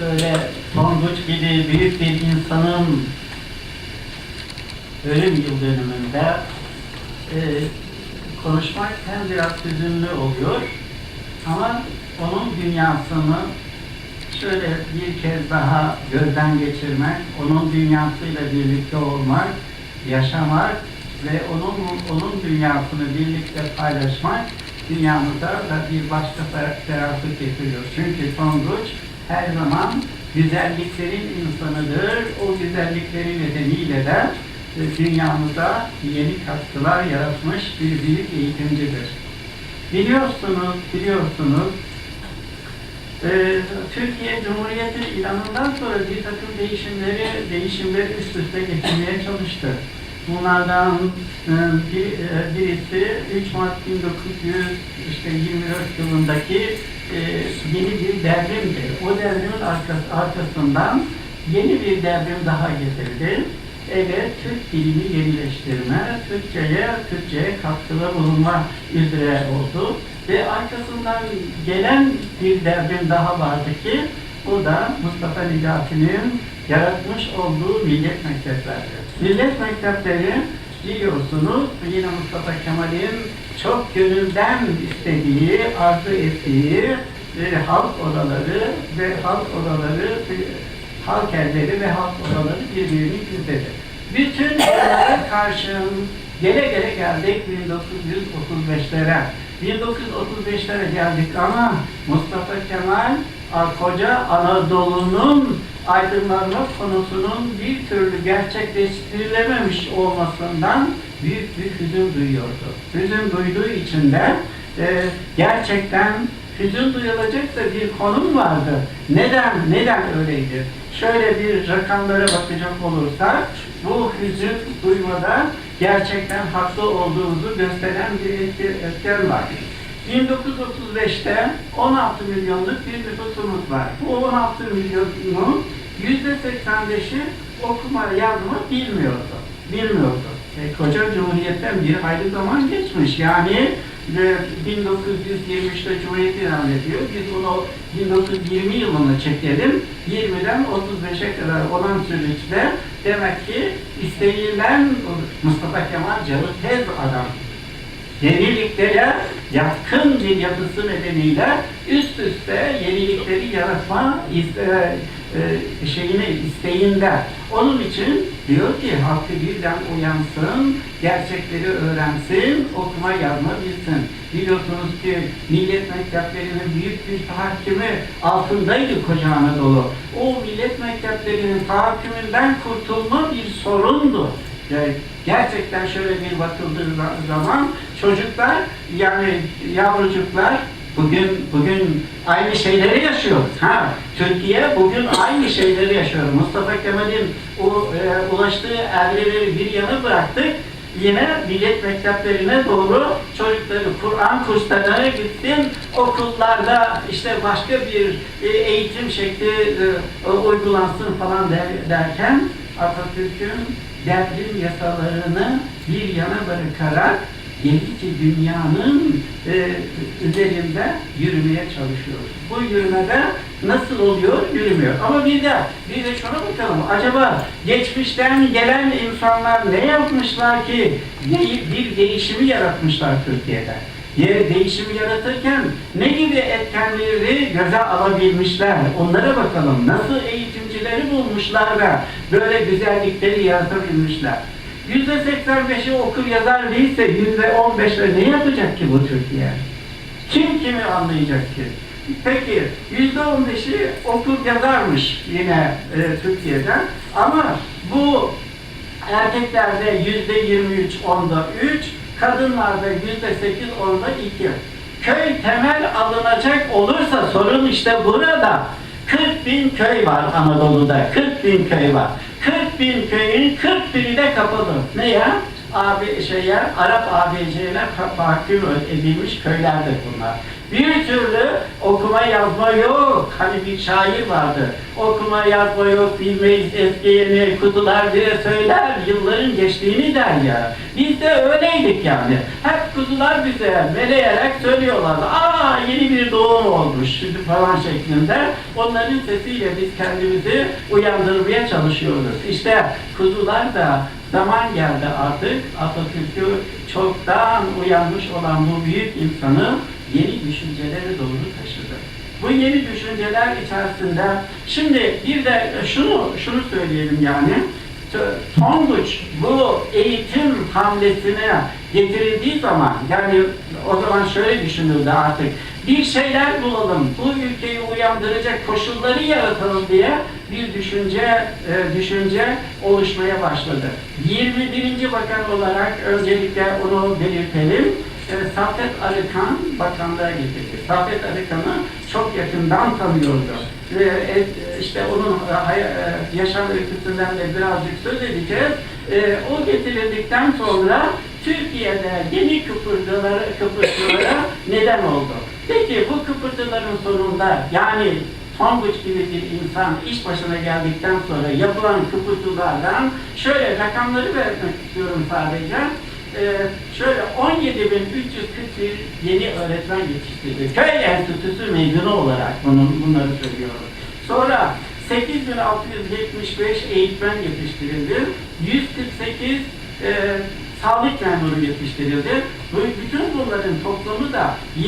böyle Tonguç gibi büyük bir insanın ölüm yıl dönümünde e, konuşmak hem biraz hüzünlü oluyor ama onun dünyasını şöyle bir kez daha gözden geçirmek, onun dünyasıyla birlikte olmak, yaşamak ve onun onun dünyasını birlikte paylaşmak dünyamıza da bir başka ferahlık getiriyor. Çünkü Tonguç her zaman güzelliklerin insanıdır. O güzellikleri nedeniyle de e, dünyamıza yeni katkılar yaratmış bir büyük eğitimcidir. Biliyorsunuz, biliyorsunuz ee, Türkiye Cumhuriyeti ilanından sonra bir takım değişimleri, değişimleri üst üste getirmeye çalıştı. Bunlardan e, bir, e, birisi 3 Mart 1924 yılındaki e, yeni bir devrimdi. O devrimin arkası, arkasından yeni bir devrim daha getirdi. Evet, Türk dilini yenileştirme, Türkçe'ye, Türkçe'ye katkıda bulunma üzere oldu. Ve arkasından gelen bir devrim daha vardı ki, bu da Mustafa Necati'nin yaratmış olduğu millet mektepleri. Millet mektepleri biliyorsunuz yine Mustafa Kemal'in çok gönülden istediği, arzu ettiği e, halk odaları ve halk odaları e, halk evleri ve halk odaları birbirini izledi. Bütün bunlara karşın gele gele geldik 1935'lere. 1935'lere geldik ama Mustafa Kemal koca Anadolu'nun aydınlanma konusunun bir türlü gerçekleştirilememiş olmasından büyük bir hüzün duyuyordu. Hüzün duyduğu için de e, gerçekten hüzün duyulacak da bir konum vardı. Neden, neden öyleydi? Şöyle bir rakamlara bakacak olursak, bu hüzün duymada gerçekten haklı olduğumuzu gösteren bir etken var. 1935'te 16 milyonluk bir nüfusumuz var. Bu 16 milyonun %85'i okuma yazma bilmiyordu. Bilmiyordu. E, koca Cumhuriyet'ten bir hayli zaman geçmiş. Yani ve 1923'te Cumhuriyet ilan ediyor. Biz bunu 1920 yılını çekelim. 20'den 35'e kadar olan süreçte demek ki istenilen Mustafa Kemal Canı tez adam. Yeniliklere yatkın bir yapısı nedeniyle üst üste yenilikleri yaratma iste, e, şeyini isteğinde. Onun için diyor ki halkı birden uyansın, gerçekleri öğrensin, okuma yazma bilsin. Biliyorsunuz ki millet mekteplerinin büyük bir tahakkümü altındaydı koca Anadolu. O millet mekteplerinin tahakkümünden kurtulma bir sorundu. Yani gerçekten şöyle bir bakıldığı za- zaman çocuklar yani yavrucuklar bugün bugün aynı şeyleri yaşıyor. Ha, Türkiye bugün aynı şeyleri yaşıyor. Mustafa Kemal'in o e, ulaştığı evreleri bir yana bıraktık. Yine millet mekteplerine doğru çocukları Kur'an kurslarına gitsin, okullarda işte başka bir e, eğitim şekli e, uygulansın falan der- derken Atatürk'ün devrim yasalarını bir yana bırakarak yenici dünyanın e, üzerinde yürümeye çalışıyoruz. Bu yürümede nasıl oluyor? Yürümüyor. Ama bir de, bir de şuna bakalım. Acaba geçmişten gelen insanlar ne yapmışlar ki bir değişimi yaratmışlar Türkiye'de? Yer değişimi yaratırken ne gibi etkenleri göze alabilmişler? Onlara bakalım. Nasıl eğitimcileri bulmuşlar da böyle güzellikleri yaratabilmişler? Yüzde 85'i okur yazar değilse yüzde 15'ler ne yapacak ki bu Türkiye? Kim kimi anlayacak ki? Peki yüzde 15'i okur yazarmış yine e, Türkiye'den ama bu erkeklerde yüzde 23 onda 3, kadınlarda yüzde 8 onda 2. Köy temel alınacak olursa sorun işte burada. 40 bin köy var Anadolu'da, 40 bin köy var. 40 bin köyün 40 bini de kapalı. Ne ya? Abi şeye, Arap ABC'ne hakim edilmiş köylerdir bunlar. Bir türlü okuma yazma yok. Hani bir şair vardı. Okuma yazma yok, bilmeyiz eski yeni, kutular bile söyler, yılların geçtiğini der ya. Biz de öyleydik yani. Hep kutular bize meleyerek söylüyorlardı. Aa yeni bir doğum olmuş şimdi falan şeklinde. Onların sesiyle biz kendimizi uyandırmaya çalışıyoruz. İşte kuzular da zaman geldi artık Atatürk'ü çoktan uyanmış olan bu büyük insanı yeni düşüncelere doğru taşıdı. Bu yeni düşünceler içerisinde şimdi bir de şunu şunu söyleyelim yani Tonguç bu eğitim hamlesine getirildiği zaman yani o zaman şöyle düşünüldü artık bir şeyler bulalım bu ülkeyi uyandıracak koşulları yaratalım diye bir düşünce e, düşünce oluşmaya başladı. 21. bakan olarak öncelikle onu belirtelim. E, Saffet Arıkan bakanlığa getirdi. Saffet Arıkan'ı çok yakından tanıyordu. Ve e, işte onun e, yaşam öyküsünden de birazcık söz edeceğiz. O getirildikten sonra Türkiye'de yeni kıpırtılara, kıpırtılara neden oldu. Peki bu kıpırtıların sonunda yani Tonguç gibi bir insan iş başına geldikten sonra yapılan kıpırtılardan şöyle rakamları vermek istiyorum sadece. Ee, şöyle 17.341 yeni öğretmen yetiştirdi. Köy Enstitüsü mezunu olarak bunun, bunları söylüyorum. Sonra 8675 eğitmen yetiştirildi. 148 e, sağlık memuru yetiştirildi. Bu bütün bunların toplamı da 27.264.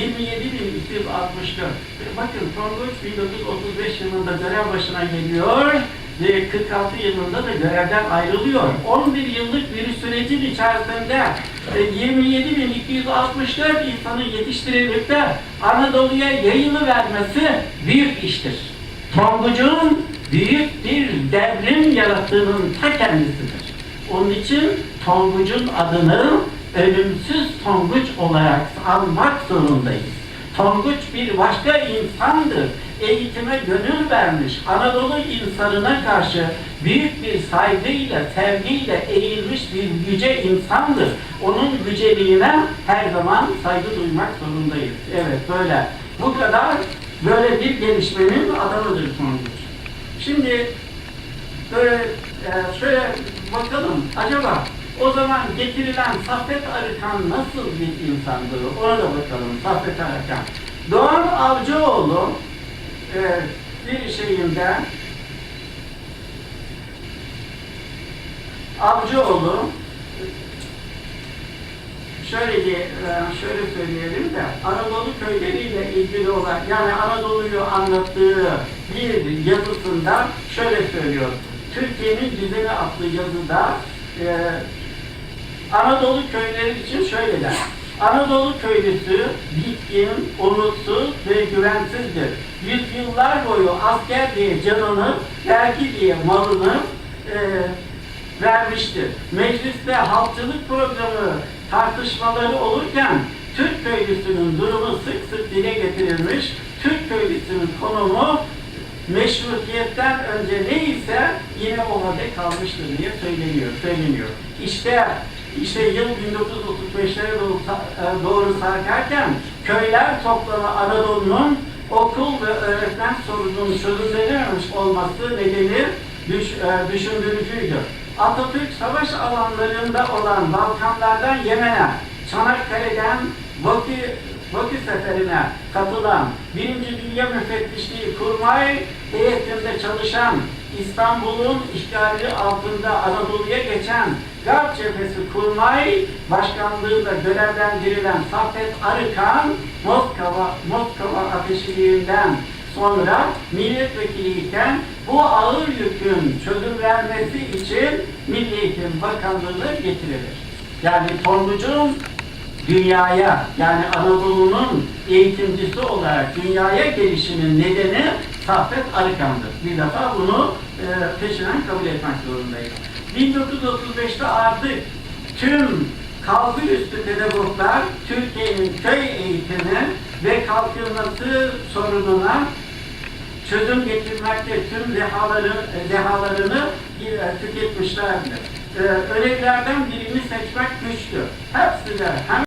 Bakın Tonguç 1935 yılında görev başına geliyor ve 46 yılında da görevden ayrılıyor. 11 yıllık bir sürecin içerisinde e, 27.264 insanın yetiştirilip de Anadolu'ya yayılı vermesi büyük iştir. Tonguç'un büyük bir devrim yarattığının ta kendisidir. Onun için Tonguç'un adını ölümsüz Tonguç olarak almak zorundayız. Tonguç bir başka insandır. Eğitime gönül vermiş, Anadolu insanına karşı büyük bir saygıyla, sevgiyle eğilmiş bir yüce insandır. Onun yüceliğine her zaman saygı duymak zorundayız. Evet böyle. Bu kadar böyle bir gelişmenin adamıdır Tonguç. Şimdi böyle e, şöyle bakalım acaba o zaman getirilen Saffet Arıkan nasıl bir insandı? Ona da bakalım Saffet Arıkan. Doğan Avcıoğlu e, bir şeyinde Avcıoğlu şöyle diye, e, şöyle söyleyelim de Anadolu köyleriyle ilgili olarak yani Anadolu'yu anlattığı bir yazısında şöyle söylüyor. Türkiye'nin düzeni adlı yazıda e, Anadolu köyleri için şöyle der. Anadolu köylüsü bitkin, umutsuz ve güvensizdir. Yüzyıllar boyu asker diye canını, vergi diye malını e, vermiştir. Mecliste halkçılık programı tartışmaları olurken Türk köylüsünün durumu sık sık dile getirilmiş. Türk köylüsünün konumu meşrutiyetten önce neyse yine o halde kalmıştır diye söyleniyor, söyleniyor. İşte işte yıl 1935'lere doğru, e, doğru sarkarken köyler toplamı Anadolu'nun okul ve öğretmen sorununun çözümlenememiş olması nedeni düş, e, düşündürücüydü. Atatürk savaş alanlarında olan Balkanlardan Yemen'e, Çanakkale'den Bakü, Bakü seferine katılan Birinci Dünya Müfettişliği kurmay heyetinde çalışan İstanbul'un işgali altında Anadolu'ya geçen Garp Cephesi Kurmay Başkanlığı'nda görevlendirilen Saffet Arıkan Moskova, Moskova ateşiliğinden sonra milletvekiliyken bu ağır yükün çözüm vermesi için Milli Eğitim Bakanlığı'na getirilir. Yani Tonguç'un dünyaya yani Anadolu'nun eğitimcisi olarak dünyaya gelişinin nedeni Saffet Arıkan'dır. Bir defa bunu e, peşinen kabul etmek zorundayız. 1935'te artık tüm kalkülüstü pedagoglar Türkiye'nin köy eğitimi ve kalkınması sorununa çözüm getirmekte tüm dehaları, dehalarını e, tüketmişlerdir. Ee, öğelerden birini seçmek güçtür. Hepsi de hem